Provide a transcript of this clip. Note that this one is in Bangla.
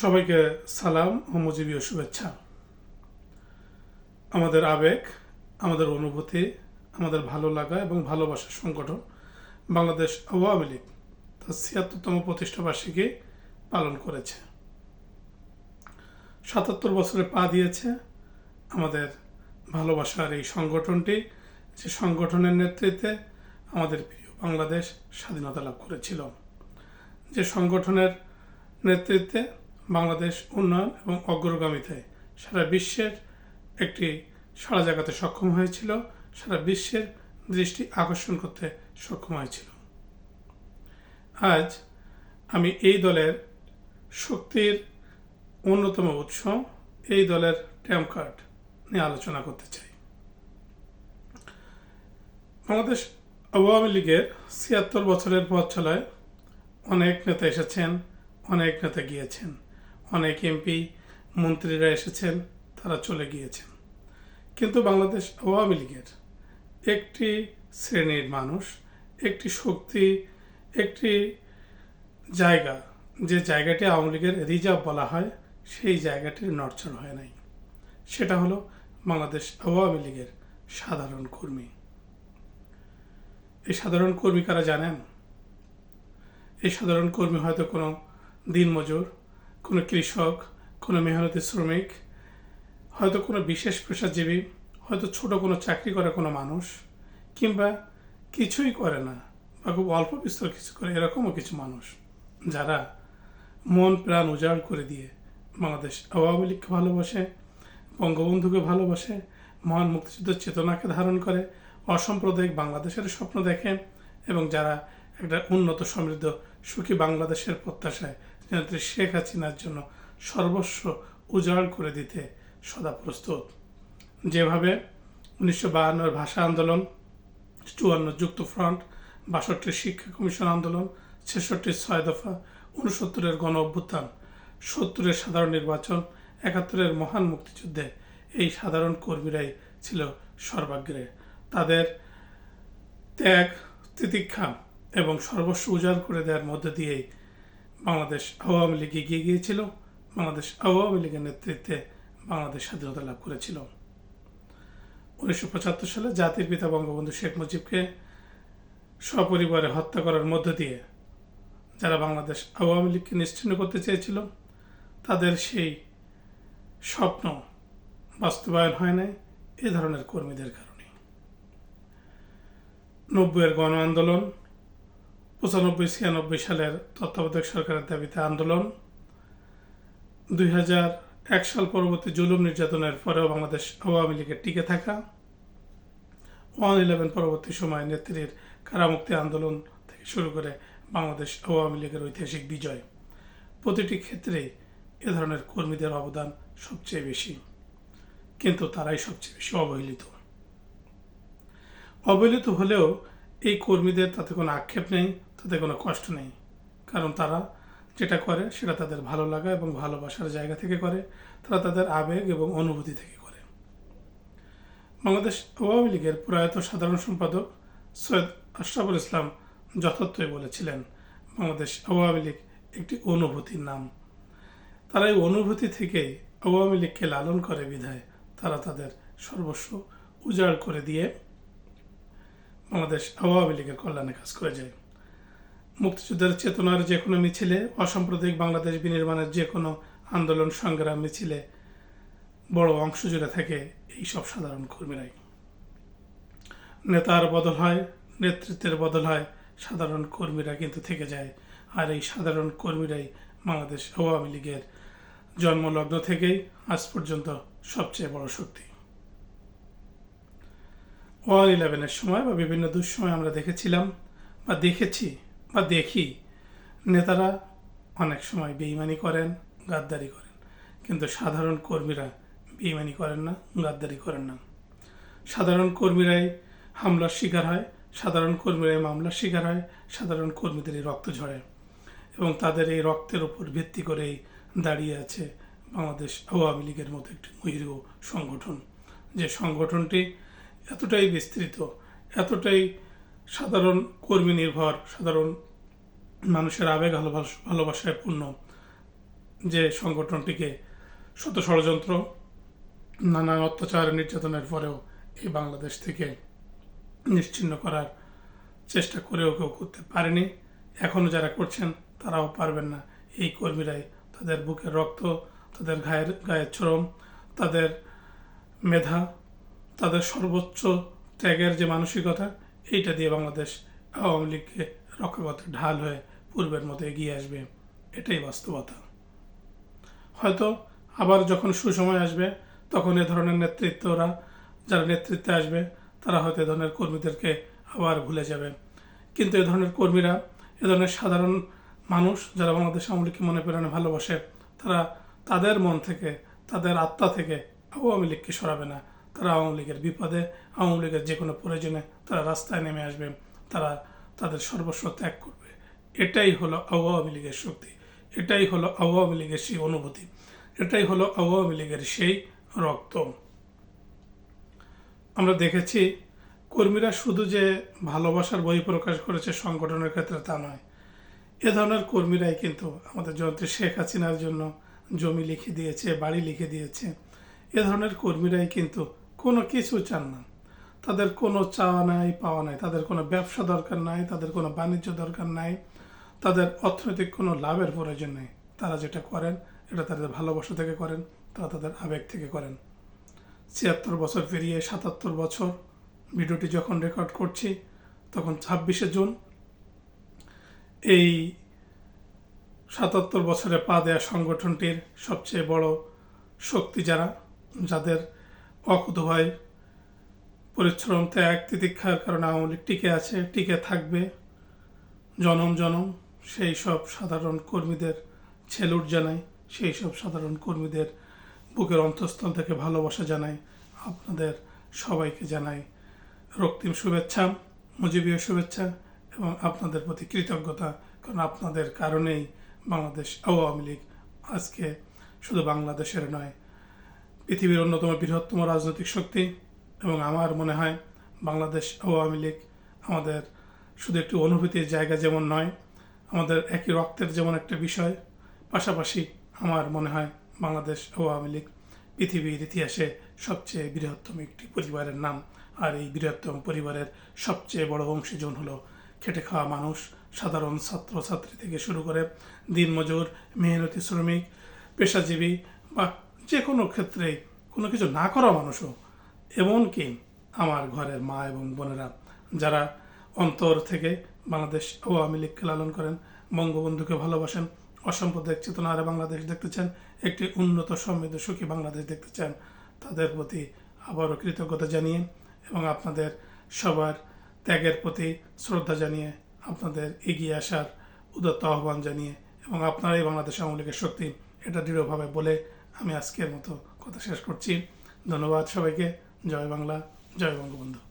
সবাইকে সালাম ও মুজিবীয় শুভেচ্ছা। আমাদের আবেগ, আমাদের অনুভূতি, আমাদের ভালো লাগা এবং ভালোবাসার সংগঠন বাংলাদেশ আওয়ামী লীগ তার ছিয়াত্তরতম প্রতিষ্ঠা বার্ষিকী পালন করেছে। সাতাত্তর বছরে পা দিয়েছে আমাদের ভালোবাসার এই সংগঠনটি, যে সংগঠনের নেতৃত্বে আমাদের প্রিয় বাংলাদেশ স্বাধীনতা লাভ করেছিল। যে সংগঠনের নেতৃত্বে বাংলাদেশ উন্নয়ন এবং অগ্রগামিতে সারা বিশ্বের একটি সারা জায়গাতে সক্ষম হয়েছিল, সারা বিশ্বের দৃষ্টি আকর্ষণ করতে সক্ষম হয়েছিল। আজ আমি এই দলের শক্তির অন্যতম উৎস, এই দলের ট্যাম কার্ড নিয়ে আলোচনা করতে চাই। বাংলাদেশ আওয়ামী লীগের ছিয়াত্তর বছরের পথ চলায় অনেক নেতা এসেছেন, অনেক নেতা গিয়েছেন। অনেক এমপি মন্ত্রীরা এসেছেন, তারা চলে গিয়েছেন। কিন্তু বাংলাদেশ আওয়ামী লীগের একটি শ্রেণির মানুষ, একটি শক্তি, একটি জায়গা, যে জায়গাটি আওয়ামী লীগের রিজার্ভ বলা হয়, সেই জায়গাটির নড়চড় হয় নাই। সেটা হলো বাংলাদেশ আওয়ামী লীগের সাধারণ কর্মী। এই সাধারণ কর্মী কারা জানেন? এই সাধারণ কর্মী হয়তো কোনো দিনমজুর কোনো কৃষক, কোনো মেহনতি শ্রমিক, হয়তো কোনো বিশেষ পেশাজীবী, হয়তো ছোট কোনো চাকরি করে কোনো মানুষ, কিংবা কিছুই করে না, বা খুব অল্প বিস্তর কিছু করে এরকমও কিছু মানুষ, যারা মন প্রাণ উজাড় করে দিয়ে বাংলাদেশ আওয়ামী লীগকে ভালোবাসে, বঙ্গবন্ধুকে ভালোবাসে, মহান মুক্তিযুদ্ধের চেতনাকে ধারণ করে, অসাম্প্রদায়িক বাংলাদেশের স্বপ্ন দেখে, এবং যারা একটা উন্নত সমৃদ্ধ সুখী বাংলাদেশের প্রত্যাশায় নেত্রী শেখ হাসিনার জন্য সর্বস্ব উজাড় করে দিতে সদা প্রস্তুত। যেভাবে উনিশশো বাহান্নর ভাষা আন্দোলন চুয়ান্ন যুক্ত ফ্রন্ট, বাষট্টির শিক্ষা কমিশন আন্দোলন, ছেষট্টির ছয় দফা উনসত্তরের গণ অভ্যুত্থান, সত্তরের সাধারণ নির্বাচন, একাত্তরের মহান মুক্তিযুদ্ধে এই সাধারণ কর্মীরাই ছিল সর্বাগ্রে। তাদের ত্যাগ, তিতিক্ষা এবং সর্বস্ব উজাড় করে দেওয়ার মধ্য দিয়েই বাংলাদেশ আওয়ামী লীগ এগিয়ে গিয়েছিল, বাংলাদেশ আওয়ামী লীগের নেতৃত্বে বাংলাদেশ স্বাধীনতা লাভ করেছিল। উনিশশো পঁচাত্তর সালে জাতির পিতা বঙ্গবন্ধু শেখ মুজিবকে সপরিবারে হত্যা করার মধ্য দিয়ে যারা বাংলাদেশ আওয়ামী লীগকে নিশ্চিন্ন করতে চেয়েছিল, তাদের সেই স্বপ্ন বাস্তবায়ন হয় নাই এ ধরনের কর্মীদের কারণে। নব্বইয়ের গণ আন্দোলন পঁচানব্বই, ছিয়ানব্বই সালের তত্ত্বাবধায়ক সরকারের দাবিতে আন্দোলন। দুই হাজার এক সাল পরবর্তী জুলুম নির্যাতনের পরেও বাংলাদেশ আওয়ামী লীগের টিকে থাকা। ওয়ান ইলেভেন পরবর্তী সময় নেত্রীর কারামুক্তি আন্দোলন থেকে শুরু করে বাংলাদেশ আওয়ামী লীগের ঐতিহাসিক বিজয়। প্রতিটি ক্ষেত্রে এ ধরনের কর্মীদের অবদান সবচেয়ে বেশি, কিন্তু তারাই সবচেয়ে বেশি অবহেলিত। অবহেলিত হলেও এই কর্মীদের তাতে কোনো আক্ষেপ নেই। তাতে কোনো কষ্ট নেই। কারণ তারা যেটা করে সেটা তাদের ভালো লাগা এবং ভালোবাসার জায়গা থেকে করে। তারা তাদের আবেগ এবং অনুভূতি থেকে করে। বাংলাদেশ আওয়ামী লীগের প্রয়াত সাধারণ সম্পাদক সৈয়দ আশরাফুল ইসলাম যথার্থই বলেছিলেন, বাংলাদেশ আওয়ামী লীগ একটি অনুভূতির নাম। তারা এই অনুভূতি থেকেই আওয়ামী লীগকে লালন করে বিধায় তারা তাদের সর্বস্ব উজাড় করে দিয়ে বাংলাদেশ আওয়ামী লীগের কল্যাণে কাজ করে যায়। মুক্তিযুদ্ধের চেতনার যে কোনো মিছিলে, অসাম্প্রদায়িক বাংলাদেশ বিনির্মাণের যে কোনো আন্দোলন সংগ্রাম মিছিলে বড় অংশ জুড়ে থাকে এই সব সাধারণ কর্মীরাই। নেতার বদল হয়, নেতৃত্বের বদল হয়, সাধারণ কর্মীরা কিন্তু থেকে যায়। আর এই সাধারণ কর্মীরাই বাংলাদেশ আওয়ামী লীগের জন্মলগ্ন থেকেই আজ পর্যন্ত সবচেয়ে বড় শক্তি। ওয়ান ইলেভেনের সময় বা বিভিন্ন দুঃসময় আমরা দেখেছিলাম বা দেখেছি বা দেখি, নেতারা অনেক সময় বেইমানি করেন, গাদ্দারি করেন। কিন্তু সাধারণ কর্মীরা বেইমানি করেন না, গাদ্দারি করেন না। সাধারণ কর্মীরাই হামলার শিকার হয়, সাধারণ কর্মীরাই মামলার শিকার হয়, সাধারণ কর্মীদেরই রক্ত ঝরে। এবং তাদের এই রক্তের উপর ভিত্তি করেই দাঁড়িয়ে আছে বাংলাদেশ আওয়ামী লীগের মতো একটি মহিরু সংগঠন। যে সংগঠনটি এতটাই বিস্তৃত, এতটাই সাধারণ কর্মী নির্ভর, সাধারণ মানুষের আবেগ ভালোবাস- ভালোবাসায় পূর্ণ যে সংগঠনটিকে শত ষড়যন্ত্র নানা অত্যাচার, নির্যাতনের পরেও এই বাংলাদেশ থেকে নিশ্চিহ্ন করার চেষ্টা করেও কেউ করতে পারেনি। এখনও যারা করছেন, তারাও পারবেন না। এই কর্মীরাই তাদের বুকের রক্ত, তাদের গায়ের গায়ের চরম, তাদের মেধা, তাদের সর্বোচ্চ ত্যাগের যে মানসিকতা এইটা দিয়ে বাংলাদেশ আওয়ামী লীগকে রক্ষা করতে ঢাল হয়ে পূর্বের মতো এগিয়ে আসবে, এটাই বাস্তবতা। হয়তো আবার যখন সুসময় আসবে, তখন এ ধরনের নেতৃত্বরা যারা নেতৃত্বে আসবে, তারা হয়তো এ ধরনের কর্মীদেরকে আবার ভুলে যাবে। কিন্তু এ ধরনের কর্মীরা, এ ধরনের সাধারণ মানুষ যারা বাংলাদেশ আওয়ামী লীগকে মনে প্রাণে ভালোবাসে, তারা তাদের মন থেকে, তাদের আত্মা থেকে আওয়ামী লীগকে সরাবে না। তারা আওয়ামী লীগের বিপদে, আওয়ামী লীগের যে কোনো প্রয়োজনে তারা রাস্তায় নেমে আসবে, তারা তাদের সর্বস্ব ত্যাগ করবে। এটাই হলো আওয়ামী লীগের শক্তি, এটাই হলো আওয়ামী লীগের সেই অনুভূতি, এটাই হলো আওয়ামী লীগের সেই রক্ত। আমরা দেখেছি, কর্মীরা শুধু যে ভালোবাসার বই প্রকাশ করেছে সংগঠনের ক্ষেত্রে তা নয়, এ ধরনের কর্মীরাই কিন্তু আমাদের জয়ন্তী শেখ হাসিনার জন্য জমি লিখে দিয়েছে, বাড়ি লিখে দিয়েছে, এ ধরনের কর্মীরাই কিন্তু কোনো কিছু চান না। তাদের কোনো চাওয়া নাই, পাওয়া নাই। তাদের কোনো ব্যবসা দরকার নাই, তাদের কোনো বাণিজ্য দরকার নাই। তাদের অর্থনৈতিক কোনো লাভের প্রয়োজন নেই। তারা যেটা করেন, এটা তাদের ভালোবাসা থেকে করেন, তারা তাদের আবেগ থেকে করেন। ছিয়াত্তর বছর পেরিয়ে সাতাত্তর বছর, ভিডিওটি যখন রেকর্ড করছি, তখন ছাব্বিশে জুন, এই সাতাত্তর বছরে পা দেয়া সংগঠনটির সবচেয়ে বড় শক্তি যারা, যাদের অকুতভয় পরিশ্রম, ত্যাগ, তিতিক্ষার কারণে আওয়ামী লীগ টিকে আছে, টিকে থাকবে। জনম জনম, সেই সব সাধারণ কর্মীদের ছেলুট জানাই, সেই সব সাধারণ কর্মীদের বুকের অন্তঃস্থল থেকে ভালোবাসা জানাই, আপনাদের সবাইকে জানাই। রক্তিম শুভেচ্ছা, মুজিবীয় শুভেচ্ছা এবং আপনাদের প্রতি কৃতজ্ঞতা, কারণ আপনাদের কারণেই বাংলাদেশ আওয়ামী লীগ আজকে শুধু বাংলাদেশের নয় পৃথিবীর অন্যতম বৃহত্তম রাজনৈতিক শক্তি এবং আমার মনে হয় বাংলাদেশ আওয়ামী লীগ আমাদের শুধু একটি অনুভূতির জায়গা যেমন নয়, আমাদের একই রক্তের যেমন একটা বিষয়, পাশাপাশি আমার মনে হয় বাংলাদেশ আওয়ামী লীগ পৃথিবীর ইতিহাসে সবচেয়ে বৃহত্তম একটি পরিবারের নাম। আর এই বৃহত্তম পরিবারের সবচেয়ে বড় অংশীজন হলো খেটে খাওয়া মানুষ, সাধারণ ছাত্র ছাত্রী থেকে শুরু করে দিনমজুর, মেহনতি শ্রমিক, পেশাজীবী বা যে কোনো ক্ষেত্রে কোনো কিছু না করা মানুষও, এমনকি আমার ঘরের মা এবং বোনেরা যারা অন্তর থেকে বাংলাদেশ আওয়ামী লীগকে লালন করেন, বঙ্গবন্ধুকে ভালোবাসেন, অসাম্প্রদায়িক চেতনারে বাংলাদেশ দেখতে চান, একটি উন্নত সমৃদ্ধ সুখী বাংলাদেশ দেখতে চান, তাদের প্রতি আবারও কৃতজ্ঞতা জানিয়ে এবং আপনাদের সবার ত্যাগের প্রতি শ্রদ্ধা জানিয়ে আপনাদের এগিয়ে আসার উদত্ত আহ্বান জানিয়ে এবং আপনারাই বাংলাদেশ আওয়ামী লীগের শক্তি, এটা দৃঢ়ভাবে বলে আমি আজকের মতো কথা শেষ করছি। ধন্যবাদ সবাইকে। জয় বাংলা জয় বঙ্গবন্ধু।